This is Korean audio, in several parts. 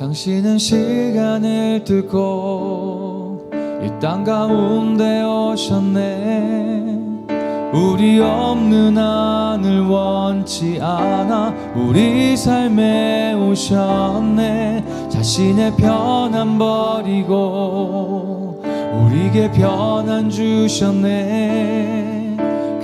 당신은 시간을 뚫고 이 땅 가운데 오셨네. 우리 없는 하늘 원치 않아 우리 삶에 오셨네. 자신의 편안 버리고 우리에게 편안 주셨네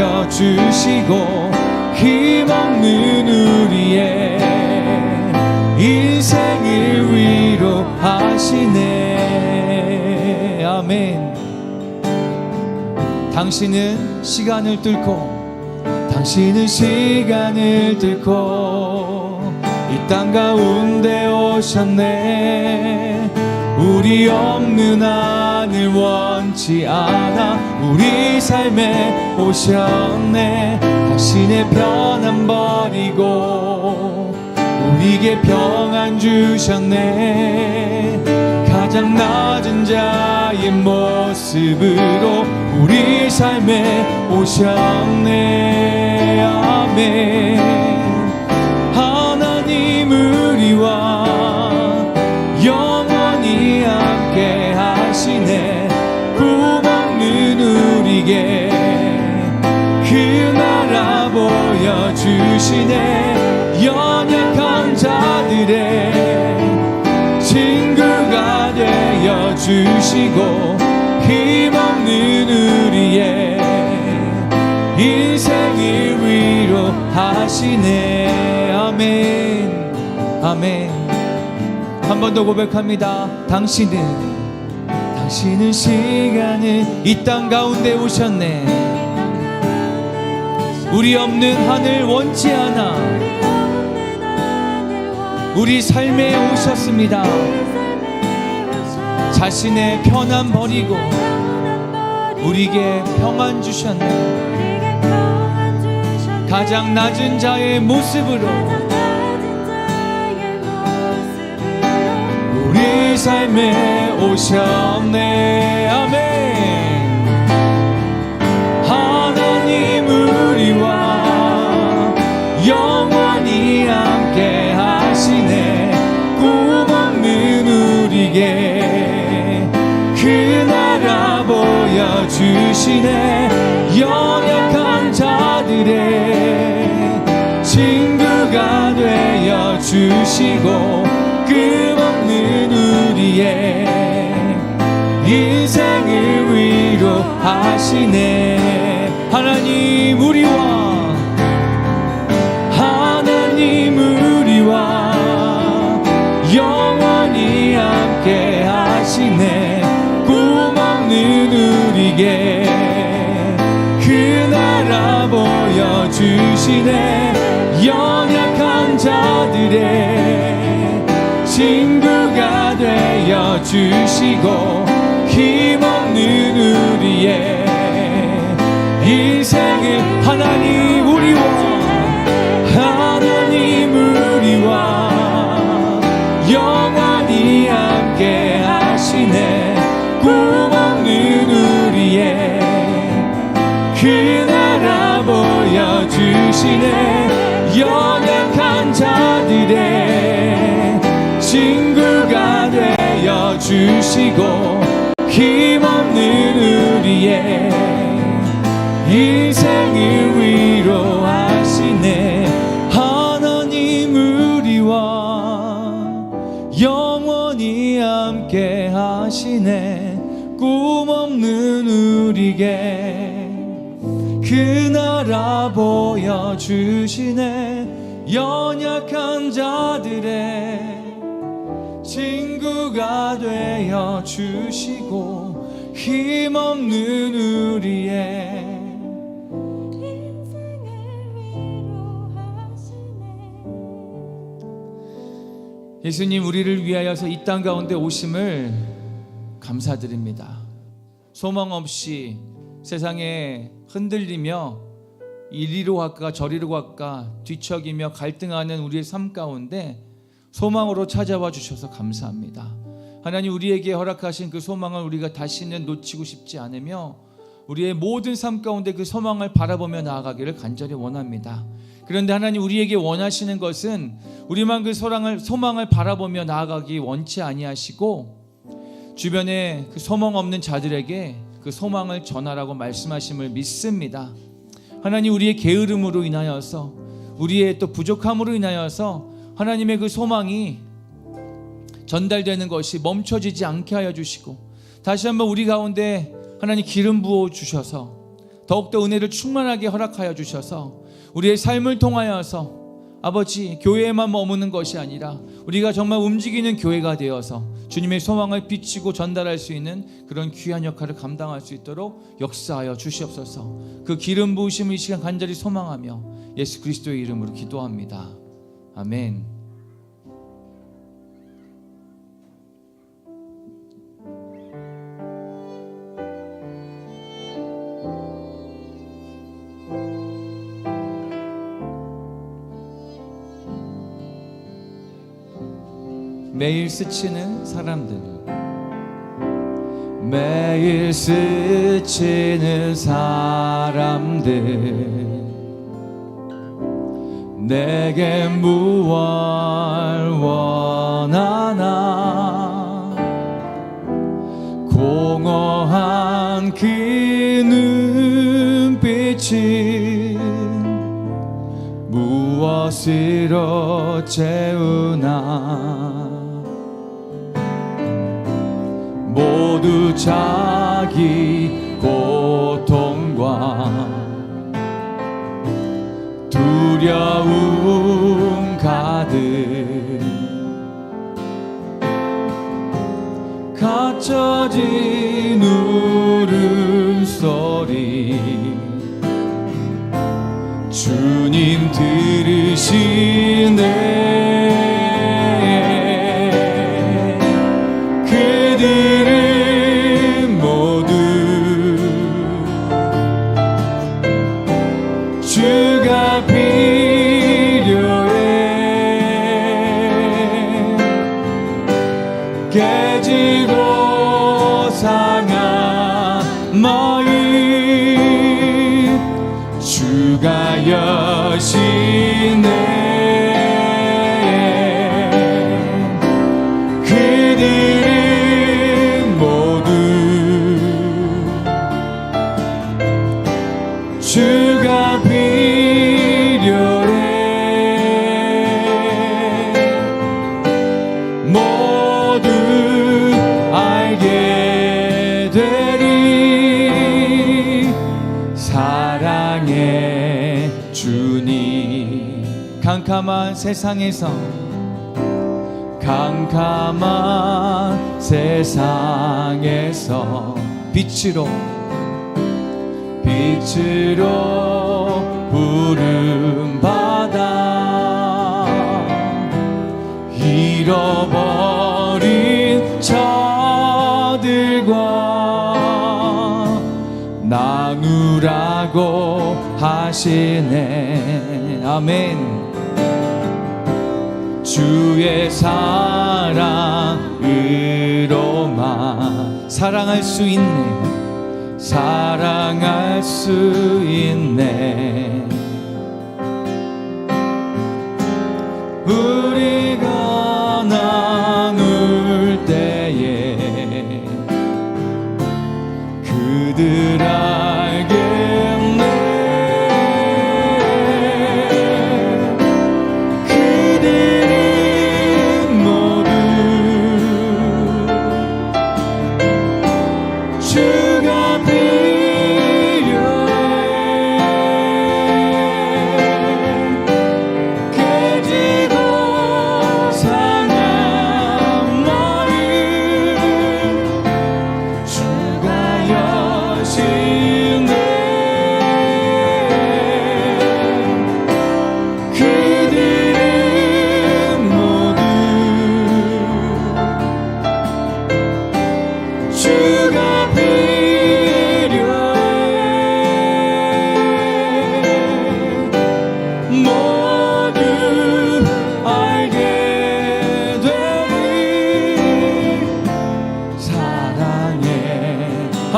되어 주시고 힘없는 우리의 인생을 위로하시네. 아멘. 당신은 시간을 뚫고 당신은 시간을 뚫고 이 땅 가운데 오셨네. 우리 없는 하늘 원치 않아 우리 삶에 오셨네. 당신의 편안 버리고 우리에게 평안 주셨네. 가장 낮은 자의 모습으로 우리 삶에 오셨네. 아멘 주시네. 연약한 자들의 친구가 되어 주시고 힘없는 우리의 인생을 위로하시네. 아멘. 아멘. 한 번 더 고백합니다. 당신은 당신은 시간을 이 땅 가운데 오셨네 우리 없는 하늘 원치 않아. 우리 삶에 오셨습니다. 자신의 편안 버리고 우리에게 평안 주셨네. 가장 낮은 자의 모습으로 우리 삶에 오셨네. 아멘 우리에게 그 나라 보여주시네. 연약한 자들의 친구가 되어 주시고 끝없는 우리의 인생을 위로하시네. 하나님 우리와 주시네. 연약한 자들의 친구가 되어 주시고 힘없는 우리의 인생을 하나님 약한 자들의 친구가 되어 주시고 힘없는 우리의 인생을 위로하시네. 하나님 우리와 영원히 함께 하시네. 꿈없는 우리에게 그 나라 보여주시네 연약한 자들의 친구가 되어 주시고 힘없는 우리의 예수님 우리를 위하여서 이 땅 가운데 오심을 감사드립니다. 소망 없이 세상에 흔들리며 이리로 갈까 저리로 갈까 뒤척이며 갈등하는 우리의 삶 가운데 소망으로 찾아와 주셔서 감사합니다. 하나님 우리에게 허락하신 그 소망을 우리가 다시는 놓치고 싶지 않으며 우리의 모든 삶 가운데 그 소망을 바라보며 나아가기를 간절히 원합니다. 그런데 하나님 우리에게 원하시는 것은 우리만 그 소망을 소망을 바라보며 나아가기 원치 아니하시고 주변에 그 소망 없는 자들에게 그 소망을 전하라고 말씀하심을 믿습니다. 하나님 우리의 게으름으로 인하여서 우리의 또 부족함으로 인하여서 하나님의 그 소망이 전달되는 것이 멈춰지지 않게 하여 주시고 다시 한번 우리 가운데 하나님 기름 부어 주셔서 더욱더 은혜를 충만하게 허락하여 주셔서 우리의 삶을 통하여서 아버지 교회에만 머무는 것이 아니라 우리가 정말 움직이는 교회가 되어서 주님의 소망을 비치고 전달할 수 있는 그런 귀한 역할을 감당할 수 있도록 역사하여 주시옵소서. 그 기름 부으심을 이 시간 간절히 소망하며 예수 그리스도의 이름으로 기도합니다. 아멘. 매일 스치는 사람들. 매일 스치는 사람들. 내게 무얼 원하나? 공허한 그 눈빛은 무엇으로 채우나 모두 자기 고통과 두려움 가득 갇혀진 울음소리 주님 들으시네 그들은 모두 주가 필요해. 모두 알게 되리. 사랑의 주님. 캄캄한 세상에서 캄캄한 세상에서 빛으로 빛으로 부름 받아 잃어버린 저들과 나누라고 하시네. 아멘 주의 사랑으로만 사랑할 수 있네. 사랑할 수 있네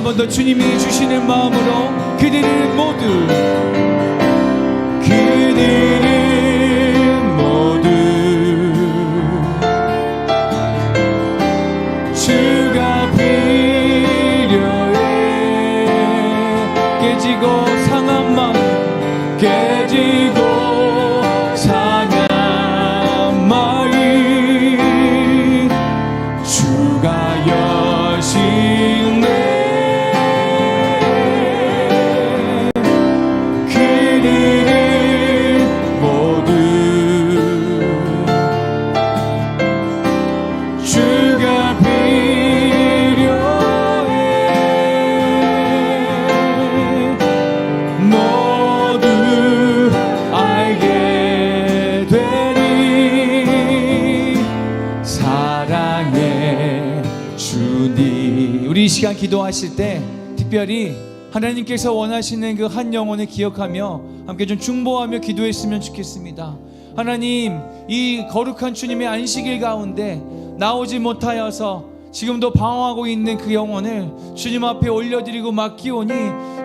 한 번 더 주님이 주시는 마음으로 그들은 모두 그들 주님 우리 이 시간 기도하실 때 특별히 하나님께서 원하시는 그 한 영혼을 기억하며 함께 좀 중보하며 기도했으면 좋겠습니다. 하나님 이 거룩한 주님의 안식일 가운데 나오지 못하여서 지금도 방황하고 있는 그 영혼을 주님 앞에 올려드리고 맡기오니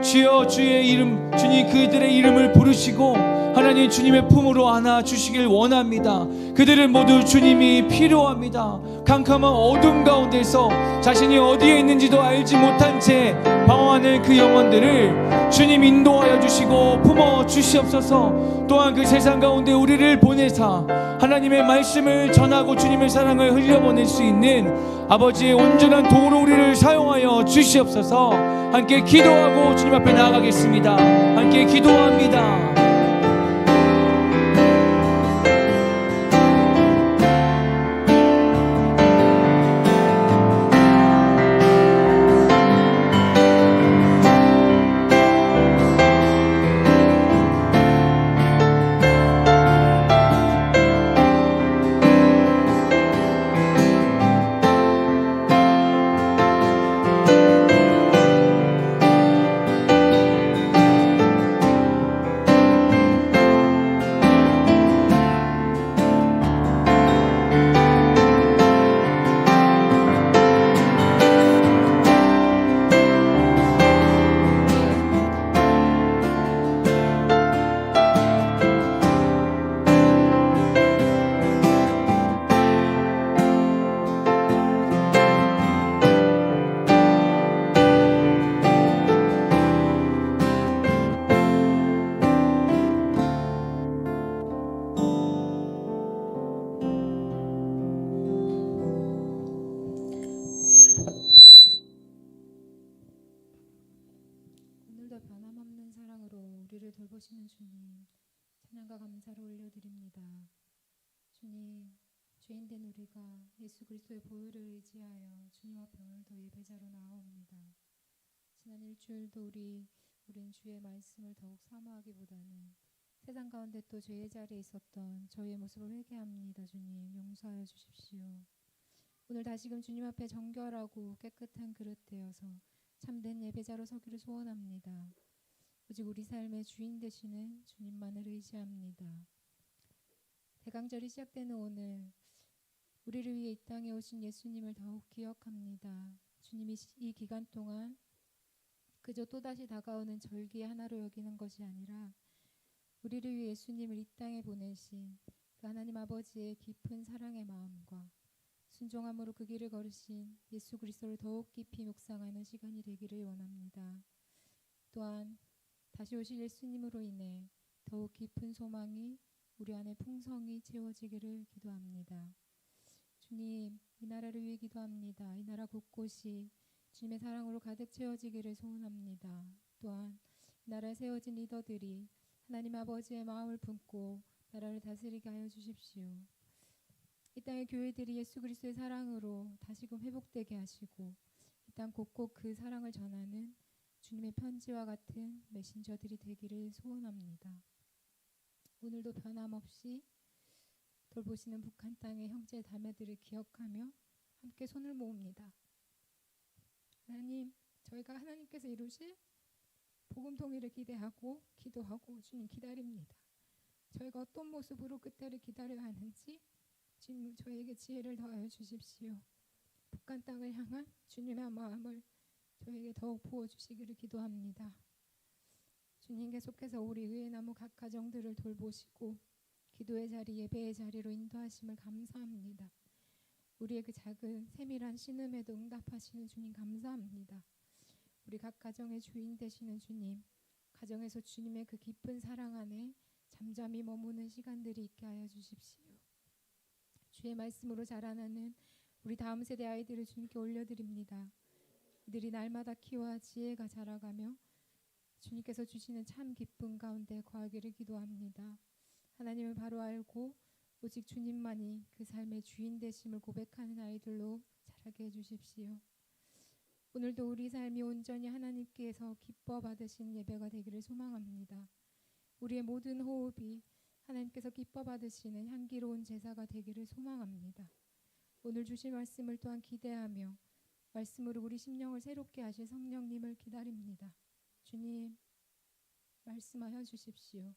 주여 주의 이름 주님 그들의 이름을 부르시고 하나님 주님의 품으로 안아 주시길 원합니다. 그들은 모두 주님이 필요합니다. 캄캄한 어둠 가운데서 자신이 어디에 있는지도 알지 못한 채 방황하는 그 영혼들을 주님 인도하여 주시고 품어 주시옵소서. 또한 그 세상 가운데 우리를 보내사 하나님의 말씀을 전하고 주님의 사랑을 흘려보낼 수 있는 아버지의 온전한 도로 우리를 사용하여 주시옵소서. 함께 기도하고 주님 앞에 나아가겠습니다. 함께 기도합니다. 주님, 찬양과 감사를 올려드립니다. 주님, 죄인된 우리가 예수 그리스도의 보혈을 의지하여 주님 앞에 오늘도 예배자로 나아옵니다. 지난 일주일도 우리 우린 주의 말씀을 더욱 사모하기보다는 세상 가운데 또 죄의 자리에 있었던 저희의 모습을 회개합니다. 주님, 용서하여 주십시오. 오늘 다시금 주님 앞에 정결하고 깨끗한 그릇 되어서 참된 예배자로 서기를 소원합니다. 오직 우리 삶의 주인 되시는 주님만을 의지합니다. 대강절이 시작되는 오늘 우리를 위해 이 땅에 오신 예수님을 더욱 기억합니다. 주님이 시- 이 기간 동안 그저 또다시 다가오는 절기의 하나로 여기는 것이 아니라 우리를 위해 예수님을 이 땅에 보내신 그 하나님 아버지의 깊은 사랑의 마음과 순종함으로 그 길을 걸으신 예수 그리스도를 더욱 깊이 묵상하는 시간이 되기를 원합니다. 또한 다시 오실 예수님으로 인해 더욱 깊은 소망이 우리 안에 풍성히 채워지기를 기도합니다. 주님, 이 나라를 위해 기도합니다. 이 나라 곳곳이 주님의 사랑으로 가득 채워지기를 소원합니다. 또한 이 나라에 세워진 리더들이 하나님 아버지의 마음을 품고 나라를 다스리게 하여 주십시오. 이 땅의 교회들이 예수 그리스도의 사랑으로 다시금 회복되게 하시고 이 땅 곳곳 그 사랑을 전하는 주님의 편지와 같은 메신저들이 되기를 소원합니다. 오늘도 변함없이 돌보시는 북한 땅의 형제 자매들을 기억하며 함께 손을 모읍니다. 하나님, 저희가 하나님께서 이루실 복음 통일을 기대하고 기도하고 주님 기다립니다. 저희가 어떤 모습으로 그때를 기다려야 하는지 주님 저에게 지혜를 더하여 주십시오. 북한 땅을 향한 주님의 마음을 저에게 더욱 부어 주시기를 기도합니다. 주님 계속해서 우리 의회 나무 각 가정들을 돌보시고 기도의 자리, 예배의 자리로 인도하심을 감사합니다. 우리의 그 작은 세밀한 신음에도 응답하시는 주님 감사합니다. 우리 각 가정의 주인 되시는 주님, 가정에서 주님의 그 깊은 사랑 안에 잠잠히 머무는 시간들이 있게 하여 주십시오. 주의 말씀으로 자라나는 우리 다음 세대 아이들을 주님께 올려드립니다. 이들이 날마다 키와 지혜가 자라가며 주님께서 주시는 참 기쁨 가운데 거하기를 기도합니다. 하나님을 바로 알고 오직 주님만이 그 삶의 주인 되심을 고백하는 아이들로 자라게 해주십시오. 오늘도 우리 삶이 온전히 하나님께서 기뻐 받으신 예배가 되기를 소망합니다. 우리의 모든 호흡이 하나님께서 기뻐 받으시는 향기로운 제사가 되기를 소망합니다. 오늘 주신 말씀을 또한 기대하며 말씀으로 우리 심령을 새롭게 하실 성령님을 기다립니다. 주님 말씀하여 주십시오.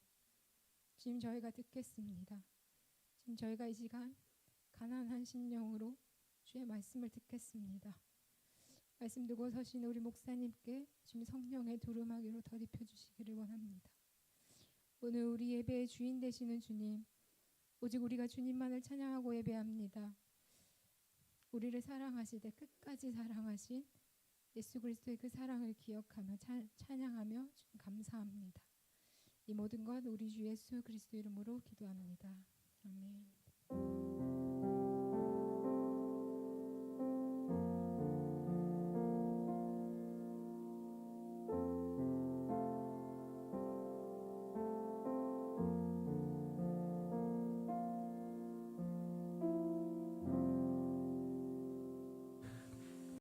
주님 저희가 듣겠습니다. 지금 저희가 이 시간 가난한 심령으로 주의 말씀을 듣겠습니다. 말씀 듣고 서신 우리 목사님께 주님 성령의 두루마기로 덧입혀 주시기를 원합니다. 오늘 우리 예배의 주인 되시는 주님, 오직 우리가 주님만을 찬양하고 예배합니다. 우리를 사랑하시되 끝까지 사랑하신 예수 그리스도의 그 사랑을 기억하며 찬- 찬양하며 감사합니다. 이 모든 것 우리 주 예수 그리스도 이름으로 기도합니다. 아멘.